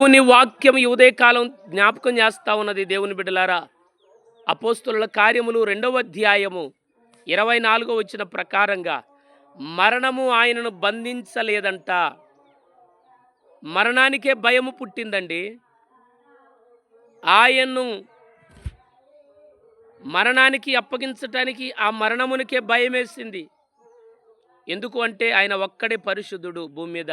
దేవుని వాక్యం ఉదయకాలం జ్ఞాపకం చేస్తా ఉన్నది దేవుని బిడ్డలారా. అపోస్తుల కార్యములు రెండవ అధ్యాయము ఇరవై నాలుగో వచ్చిన ప్రకారంగా మరణము ఆయనను బంధించలేదంట. మరణానికే భయము పుట్టిందండి. ఆయన్ను మరణానికి అప్పగించటానికి ఆ మరణమునికే భయం వేసింది ఎందుకు అంటే ఆయన ఒక్కడే పరిశుద్ధుడు భూమి మీద.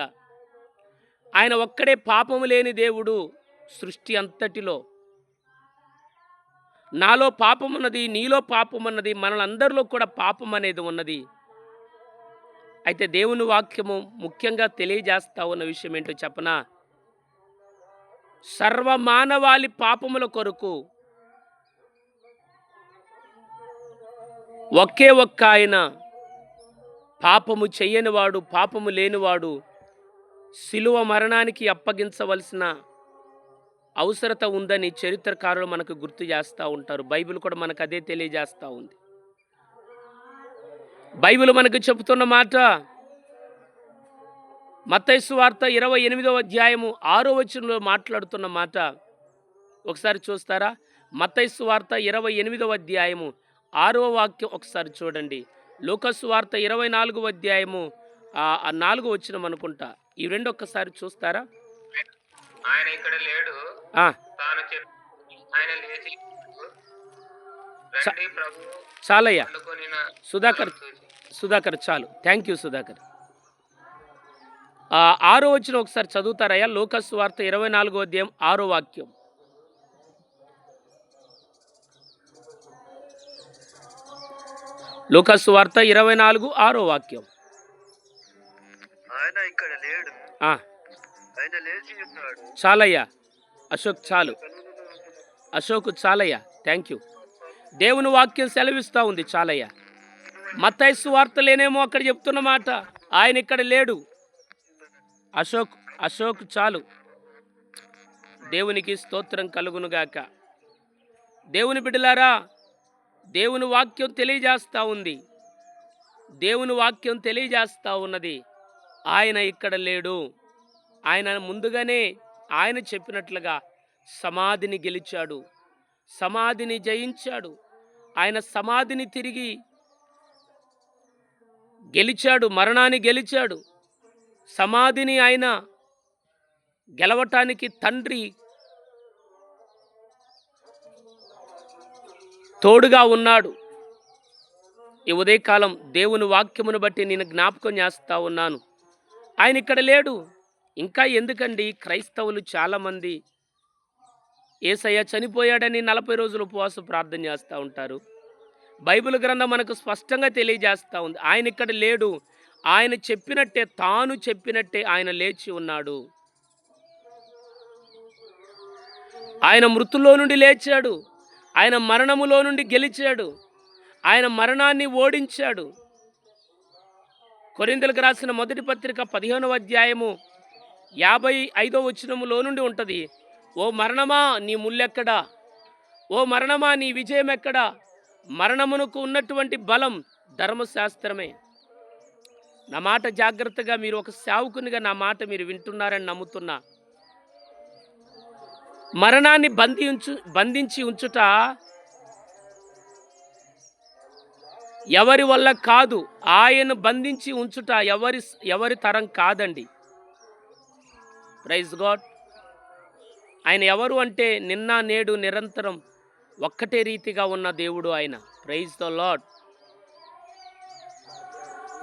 ఆయన ఒక్కడే పాపము లేని దేవుడు సృష్టి అంతటిలో. నాలో పాపం ఉన్నది నీలో పాపం ఉన్నది మనలందరిలో కూడా పాపం అనేది ఉన్నది. అయితే దేవుని వాక్యము ముఖ్యంగా తెలియజేస్తా ఉన్న విషయం ఏంటో చెప్పనా? సర్వమానవాళి పాపముల కొరకు ఒకే ఒక్క ఆయన పాపము చెయ్యనివాడు పాపము లేనివాడు శిలువ మరణానికి అప్పగించవలసిన అవసరత ఉందని చరిత్రకారులు మనకు గుర్తు చేస్తూ ఉంటారు. బైబిల్ కూడా మనకు అదే తెలియజేస్తూ ఉంది. బైబిల్ మనకు చెబుతున్న మాట మత్తైసు వార్త ఇరవై ఎనిమిదవ అధ్యాయము ఆరో వచనంలో మాట్లాడుతున్న మాట ఒకసారి చూస్తారా? మత్తైసు వార్త ఇరవై ఎనిమిదవ అధ్యాయము ఆరో వాక్యం ఒకసారి చూడండి. లోకసు వార్త ఇరవై నాలుగవ అధ్యాయము ఆ నాలుగు వచ్చిన అనుకుంటా. ఈ రెండు ఒక్కసారి చూస్తారా? ఆయన ఇక్కడ లేడు. తాను ఆయన లేచి చాలయ్యా. సుధాకర్ సుధాకర్ చాలు. Thank you Sudhakar. ఆరో వచ్చిన ఒకసారి చదువుతారయ్యా. లోకస్ వార్త ఇరవై నాలుగో అధ్యాయం ఆరో వాక్యం. లోకస్ వార్త ఇరవై నాలుగు ఆరో వాక్యం. ఆయన ఇక్కడ లేడు. ఆ, ఆయన లేచి ఉన్నాడు. చాలయ్యా. అశోక్ చాలు. అశోక్ చాలయ్యా. థ్యాంక్ యూ దేవుని వాక్యం సెలవిస్తూ ఉంది చాలయ్యా. మత్తైసు వార్తలేనేమో అక్కడ చెప్తున్న మాట. ఆయన ఇక్కడ లేడు. అశోక్ అశోక్ చాలు. దేవునికి స్తోత్రం కలుగునుగాక. దేవుని బిడ్డలారా దేవుని వాక్యం తెలియజేస్తూ ఉంది. దేవుని వాక్యం తెలియజేస్తూ ఉన్నది. ఆయన ఇక్కడ లేడు. ఆయన ముందుగానే ఆయన చెప్పినట్లుగా సమాధిని గెలిచాడు. సమాధిని జయించాడు. ఆయన సమాధిని తిరిగి గెలిచాడు మరణాన్ని గెలిచాడు. సమాధిని ఆయన గెలవటానికి తండ్రి తోడుగా ఉన్నాడు. ఈ ఉదయకాలం దేవుని వాక్యమును బట్టి నేను జ్ఞాపకం చేస్తా ఉన్నాను. ఆయన ఇక్కడ లేడు. ఇంకా ఎందుకండి? క్రైస్తవులు చాలామంది ఏసయ్య చనిపోయాడని నలభై రోజులు ఉపవాస ప్రార్థన చేస్తూ ఉంటారు. బైబిల్ గ్రంథం మనకు స్పష్టంగా తెలియజేస్తూ ఉంది. ఆయన ఇక్కడ లేడు. ఆయన చెప్పినట్టే తాను చెప్పినట్టే ఆయన లేచి ఉన్నాడు. ఆయన మృతుల్లో నుండి లేచాడు. ఆయన మరణములో నుండి గెలిచాడు. ఆయన మరణాన్ని ఓడించాడు. కొరిందలకు రాసిన మొదటి పత్రిక పదిహేనవ అధ్యాయము యాభై ఐదో వచనములో నుండి ఉంటుంది. ఓ మరణమా నీ ముల్లెక్కడా? ఓ మరణమా నీ విజయం ఎక్కడా మరణమునకు ఉన్నటువంటి బలం ధర్మశాస్త్రమే. నా మాట జాగ్రత్తగా మీరు ఒక సేవకునిగా నా మాట మీరు వింటున్నారని నమ్ముతున్నా. మరణాన్ని బంధించు బంధించి ఉంచుట ఎవరి వల్ల కాదు. ఆయన బంధించి ఉంచుట ఎవరి ఎవరి తరం కాదండి. Praise God. ఆయన ఎవరు అంటే నిన్న నేడు నిరంతరం ఒక్కటే రీతిగా ఉన్న దేవుడు ఆయన. ప్రైజ్ ద లాడ్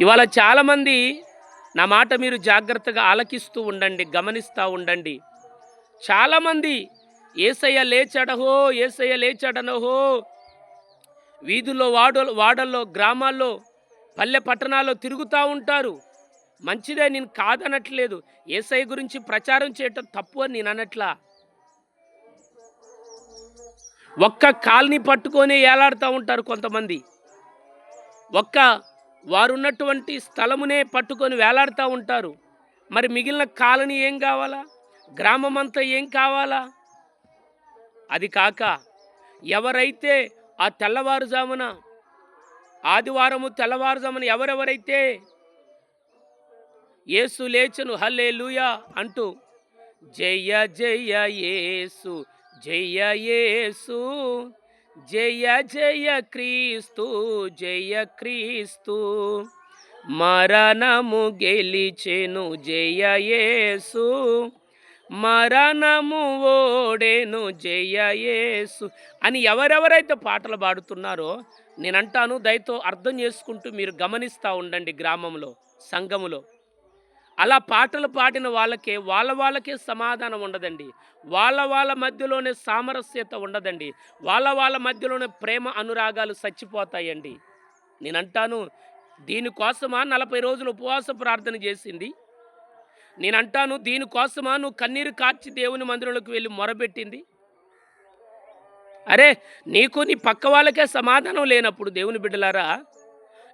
ఇవాళ చాలామంది నా మాట మీరు జాగ్రత్తగా ఆలకిస్తూ ఉండండి గమనిస్తూ ఉండండి. చాలామంది ఏసయ్య లేచడహో ఏసయ్య లేచడనహో వీధుల్లో వాడ వాడల్లో గ్రామాల్లో పల్లె పట్టణాల్లో తిరుగుతూ ఉంటారు. మంచిదే నేను కాదనట్లేదు. ఏసఐ గురించి ప్రచారం చేయటం తప్పు అని నేను అనట్లా. ఒక్క కాల్ని పట్టుకొని ఏలాడుతూ ఉంటారు కొంతమంది. ఒక్క వారున్నటువంటి స్థలమునే పట్టుకొని వేలాడుతూ ఉంటారు. మరి మిగిలిన కాలనీ ఏం కావాలా? గ్రామం అంతా ఏం కావాలా? అది కాక ఎవరైతే ఆ తెల్లవారుజామున ఆదివారము తెల్లవారుజామున ఎవరెవరైతే యేసు లేచను హల్లే లూయా అంటూ జయ జయ యేసు జయ యేసు జయ జయ క్రీస్తు జయ క్రీస్తు మరణము గెలిచెను జయ యేసు మరణము ఓడేను జయయేసు అని ఎవరెవరైతే పాటలు పాడుతున్నారో నేనంటాను దయతో అర్థం చేసుకుంటూ మీరు గమనిస్తూ ఉండండి గ్రామంలో సంఘములో. అలా పాటలు పాడిన వాళ్ళకే వాళ్ళ వాళ్ళకే సమాధానం ఉండదండి. వాళ్ళ వాళ్ళ మధ్యలోనే సామరస్యత ఉండదండి. వాళ్ళ వాళ్ళ మధ్యలోనే ప్రేమ అనురాగాలు చచ్చిపోతాయండి. నేనంటాను దీనికోసమా నలభై రోజులు ఉపవాస ప్రార్థన చేసింది? నేను అంటాను దీనికోసమా నువ్వు కన్నీరు కార్చి దేవుని మందిరంలోకి వెళ్ళి మొరబెట్టింది అరే నీకు నీ పక్క వాళ్ళకే సమాధానం లేనప్పుడు దేవుని బిడ్డలారా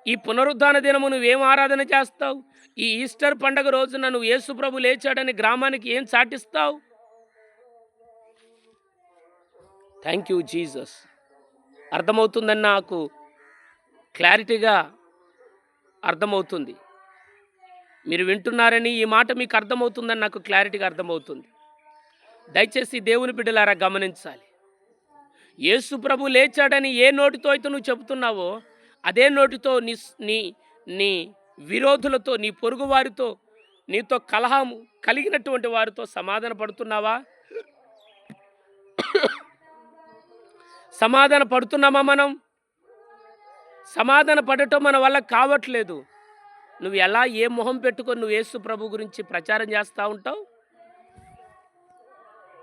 ఈ పునరుద్ధాన దినము నువ్వేం ఆరాధన చేస్తావు? ఈ ఈస్టర్ పండగ రోజున నువ్వు యేసుప్రభు లేచాడని గ్రామానికి ఏం చాటిస్తావు? థ్యాంక్ యూ జీసస్ అర్థమవుతుందని నాకు క్లారిటీగా అర్థమవుతుంది. మీరు వింటున్నారని ఈ మాట మీకు అర్థమవుతుందని నాకు క్లారిటీగా అర్థమవుతుంది. దయచేసి దేవుని బిడ్డలారా గమనించాలి. యేసు ప్రభు లేచాడని ఏ నోటితో అయితే నువ్వు చెబుతున్నావో అదే నోటితో నీ నీ నీ విరోధులతో నీ పొరుగువారితో నీతో కలహం కలిగినటువంటి వారితో సమాధాన పడుతున్నావా? సమాధాన పడుతున్నామా మనం? సమాధాన పడటం మన వల్ల కావట్లేదు. నువ్వు ఎలా ఏ మొహం పెట్టుకొని నువ్వు యేసు ప్రభు గురించి ప్రచారం చేస్తూ ఉంటావు?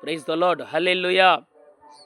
Praise the lord hallelujah